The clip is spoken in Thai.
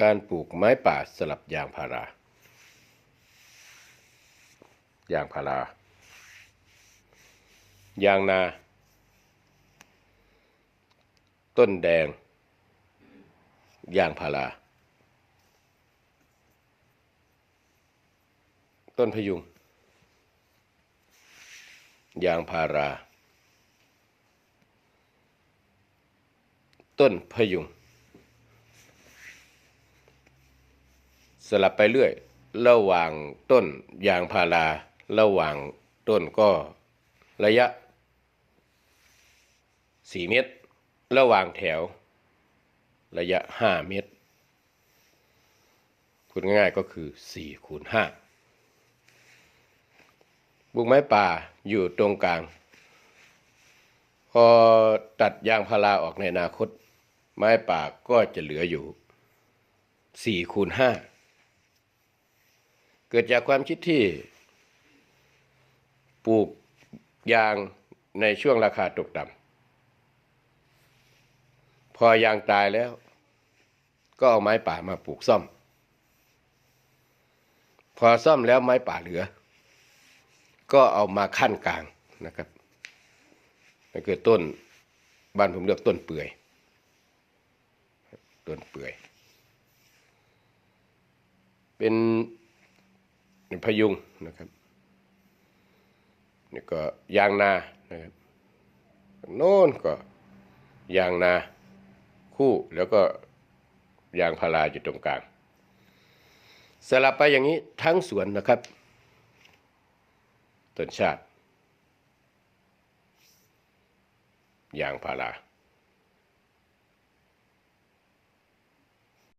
การปลูกไม้ป่าสลับยางพารายางพารายางนา ต้นแดง ยางพารา ต้นพยุง ยางพารา ต้นพยุง สลับไปเรื่อย ระหว่างต้นยางพารา ระหว่างต้นก็ระยะ 4 เมตร ระหว่างแถว ระยะ 5 เมตรพูดง่ายๆก็คือ4คูณ5บุกไม้ป่าอยู่ตรงกลาง พอตัดยางพาราออกในอนาคต ไม้ป่าก็จะเหลืออยู่4คูณ5 เกิดจากความคิดที่ปลูกยางในช่วงราคาตกต่ำพอยางตายแล้ว ก็เอาไม้ป่ามาปลูกซ่อม พอซ่อมแล้วไม้ป่าเหลือ ก็เอามาขั้นกลางนะครับนั่นคือต้นบ้านผมเรียกต้นเปื่อย ต้นเปื่อย เป็น พยุงนะครับนี่ก็ยางนานะครับโน่นก็ยางนาคู่แล้วก็ยางพาราอยู่ตรงกลาง สลับไปอย่างนี้ทั้งสวนนะครับต้นชาติยางพารา